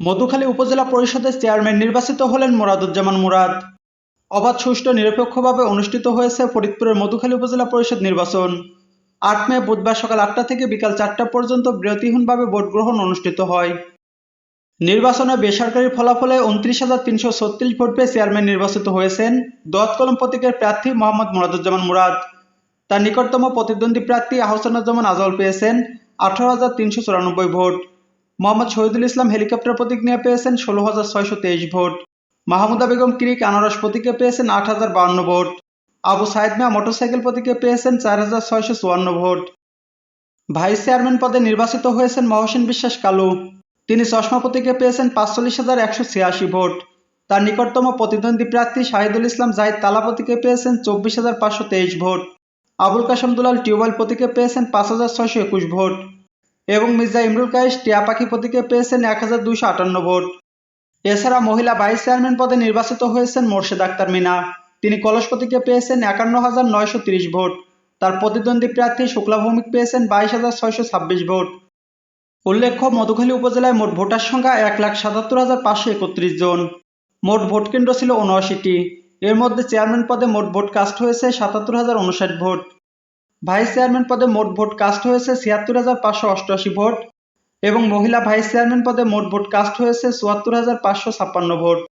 মধুখালী উপজেলা পরিষদের চেয়ারম্যান নির্বাচিত হলেন মুরাদুজ্জামান মুরাদ। অবাধ, সুষ্ঠু, নিরপেক্ষভাবে অনুষ্ঠিত হয়েছে ফরিদপুরের মধুখালী উপজেলা পরিষদ নির্বাচন। আট মে বুধবার সকাল আটটা থেকে বিকাল চারটা পর্যন্ত বিরতিহীনভাবে ভোট গ্রহণ অনুষ্ঠিত হয়। নির্বাচনে বেসরকারি ফলাফলে উনত্রিশ হাজার তিনশো ছত্রিশ ভোট পেয়ে চেয়ারম্যান নির্বাচিত হয়েছেন দোয়াত প্রতীকের প্রার্থী মোহাম্মদ মুরাদুজ্জামান মুরাদ। তার নিকটতম প্রতিদ্বন্দ্বী প্রার্থী আহসানুজ্জামান আজল পেয়েছেন আঠারো হাজার তিনশো চুরানব্বই ভোট। মোহাম্মদ শহীদুল ইসলাম হেলিকপ্টার প্রতীক নিয়ে পেয়েছেন ষোলো হাজার ছয়শো তেইশ ভোট। মাহমুদা বেগম ক্রিক আনারস প্রতীকে পেয়েছেন আট হাজার বাউন্ন ভোট। আবু সাইদ মিয়া মোটরসাইকেল প্রতীকে পেয়েছেন চার হাজার ছয়শো চুয়ান্ন ভোট। ভাইস চেয়ারম্যান পদে নির্বাচিত হয়েছেন মহসেন বিশ্বাস কালু। তিনি চশমা প্রতীকে পেয়েছেন পাঁচচল্লিশ হাজার একশো ছিয়াশি ভোট। তার নিকটতম প্রতিদ্বন্দ্বী প্রার্থী শাহিদুল ইসলাম জাহিদ তালা প্রতীকে পেয়েছেন চব্বিশ হাজার পাঁচশো তেইশ ভোট। আবুল কাসম দুলাল টিউবওয়েল প্রতীকে পেয়েছেন পাঁচ হাজার ছয়শো একুশ ভোট। এবং মির্জা ইমরুল কায়েস টিয়া পাখি প্রতীকে পেয়েছেন এক হাজার আটান্ন ভোট। এছাড়া মহিলা ভাইস চেয়ারম্যান পদে নির্বাচিত হয়েছেন মোর্শেদ আক্তার মিনা। তিনি কলস প্রতীকে পেয়েছেন একান্ন হাজার নয়শো তিরিশ ভোট। তার প্রতিদ্বন্দ্বী প্রার্থী শুক্লা ভৌমিক পেয়েছেন বাইশ হাজার ছয়শো ছাব্বিশ ভোট। উল্লেখ্য, মধুখালী উপজেলায় মোট ভোটার সংখ্যা এক লাখ সাতাত্তর হাজার পাঁচশো একত্রিশ জন। মোট ভোট কেন্দ্র ছিল উনআশিটি। এর মধ্যে চেয়ারম্যান পদে মোট ভোট কাস্ট হয়েছে সাতাত্তর হাজার উনষাট ভোট। ভাইস চেয়ারম্যান পদে মোট ভোট কাস্ট হয়েছে ছিয়াত্তর হাজার পাঁচশো অষ্টআশি ভোট এবং মহিলা ভাইস চেয়ারম্যান পদে মোট ভোট কাস্ট হয়েছে চুয়াত্তর হাজার পাঁচশো ছাপ্পান্ন ভোট।